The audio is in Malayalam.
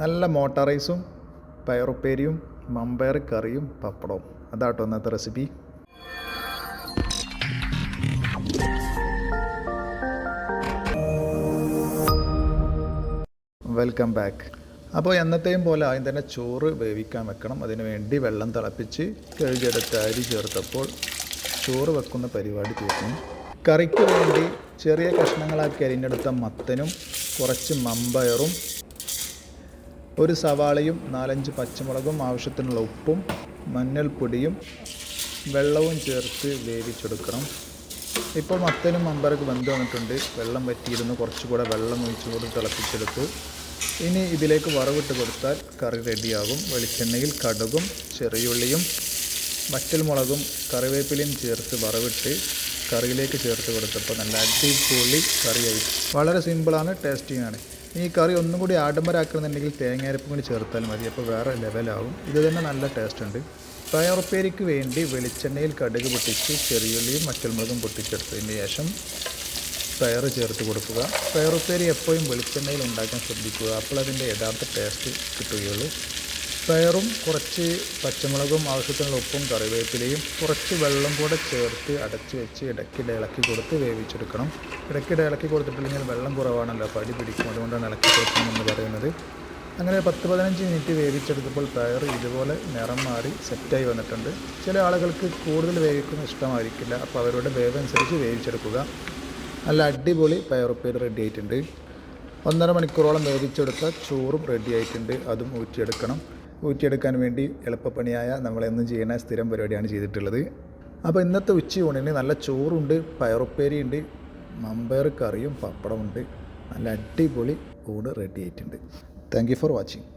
നല്ല മോട്ടറൈസും പയറുപ്പേരിയും മമ്പയർ കറിയും പപ്പടവും. അതാട്ടോ ഇന്നത്തെ റെസിപ്പി. Welcome back. അപ്പോൾ എന്നത്തെയും പോലെ ആദ്യം തന്നെ ചോറ് വേവിക്കാൻ വെക്കണം. അതിന് വേണ്ടി വെള്ളം തിളപ്പിച്ച് കഴുകിയെടുത്ത് അരി ചേർത്തപ്പോൾ ചോറ് വെക്കുന്ന പരിപാടി തീർന്നു. കറിക്ക് വേണ്ടി ചെറിയ കഷ്ണങ്ങളാക്കി അരിഞ്ഞെടുത്ത മത്തനും കുറച്ച് മമ്പയറും ഒരു സവാളയും നാലഞ്ച് പച്ചമുളകും ആവശ്യത്തിനുള്ള ഉപ്പും മഞ്ഞൾപ്പൊടിയും വെള്ളവും ചേർത്ത് വേവിച്ചെടുക്കണം. ഇപ്പോൾ മത്തനും മമ്പറക്ക് വെന്ത് വന്നിട്ടുണ്ട്. വെള്ളം വറ്റിയിരുന്നു. കുറച്ചുകൂടെ വെള്ളം ഒഴിച്ച് കൂടി തിളപ്പിച്ചെടുത്തു ഇനി ഇതിലേക്ക് വറവിട്ട് കൊടുത്താൽ കറി റെഡിയാകും. വെളിച്ചെണ്ണയിൽ കടുകും ചെറിയുള്ളിയും വറ്റൽമുളകും കറിവേപ്പിലയും ചേർത്ത് വറവിട്ട് കറിയിലേക്ക് ചേർത്ത് കൊടുത്തപ്പോൾ നല്ല അടിപൊളി കറിയായി. വളരെ സിമ്പിളാണ് ടേസ്റ്റിയാണ്. ഈ കറി ഒന്നും കൂടി ആഡംബരാക്കണമെന്നുണ്ടെങ്കിൽ തേങ്ങയരപ്പും കൂടി ചേർത്താൽ മതി. അപ്പോൾ വേറെ ലെവലാവും. ഇത് തന്നെ നല്ല ടേസ്റ്റ് ഉണ്ട്. പയറുപ്പേരിക്ക് വേണ്ടി വെളിച്ചെണ്ണയിൽ കടുക് പൊട്ടിച്ച് ചെറിയുള്ളിയും മറ്റൽമുളകും പൊട്ടിച്ചെടുത്തതിന് ശേഷം പയർ ചേർത്ത് കൊടുക്കുക. പയറുപ്പേരി എപ്പോഴും വെളിച്ചെണ്ണയിൽ ഉണ്ടാക്കാൻ ശ്രദ്ധിക്കുക. അപ്പോൾ അതിന്റെ യഥാർത്ഥ ടേസ്റ്റ് കിട്ടുകയുള്ളൂ. പയറും കുറച്ച് പച്ചമുളകും ആവശ്യത്തിനുള്ള ഉപ്പും കറിവേപ്പിലയും കുറച്ച് വെള്ളം കൂടെ ചേർത്ത് അടച്ച് വെച്ച് ഇടയ്ക്കിടെ ഇളക്കി കൊടുത്ത് വേവിച്ചെടുക്കണം. ഇടയ്ക്കിടെ ഇളക്കി കൊടുത്തിട്ടില്ലെങ്കിൽ വെള്ളം കുറവാണല്ലോ പടി പിടിക്കും. അതുകൊണ്ടാണ് ഇളക്കി കൊടുക്കണം എന്ന് പറയുന്നത്. അങ്ങനെ പത്ത് പതിനഞ്ച് മിനിറ്റ് വേവിച്ചെടുത്തപ്പോൾ പയർ ഇതുപോലെ നിറം മാറി സെറ്റായി വന്നിട്ടുണ്ട്. ചില ആളുകൾക്ക് കൂടുതൽ വേവിക്കുന്ന ഇഷ്ടമായിരിക്കില്ല. അപ്പോൾ അവരുടെ വേവ് അനുസരിച്ച് വേവിച്ചെടുക്കുക. നല്ല അടിപൊളി പയർ പയറുപ്പേര് റെഡി ആയിട്ടുണ്ട്. ഒന്നര മണിക്കൂറോളം വേവിച്ചെടുത്ത ചോറും റെഡി ആയിട്ടുണ്ട്. അതും ഊറ്റിയെടുക്കണം. ഊറ്റിയെടുക്കാൻ വേണ്ടി എളുപ്പപ്പണിയായ നമ്മളെന്നും ചെയ്യുന്ന സ്ഥിരം പരിപാടിയാണ് ചെയ്തിട്ടുള്ളത്. അപ്പോൾ ഇന്നത്തെ ഉച്ചയൂണിന് നല്ല ചോറുണ്ട് പയറുപ്പേരിയുണ്ട് മമ്പയർ കറിയും പപ്പടമുണ്ട്. നല്ല അടിപൊളി ഊണ് റെഡി ആയിട്ടുണ്ട്. Thank for watching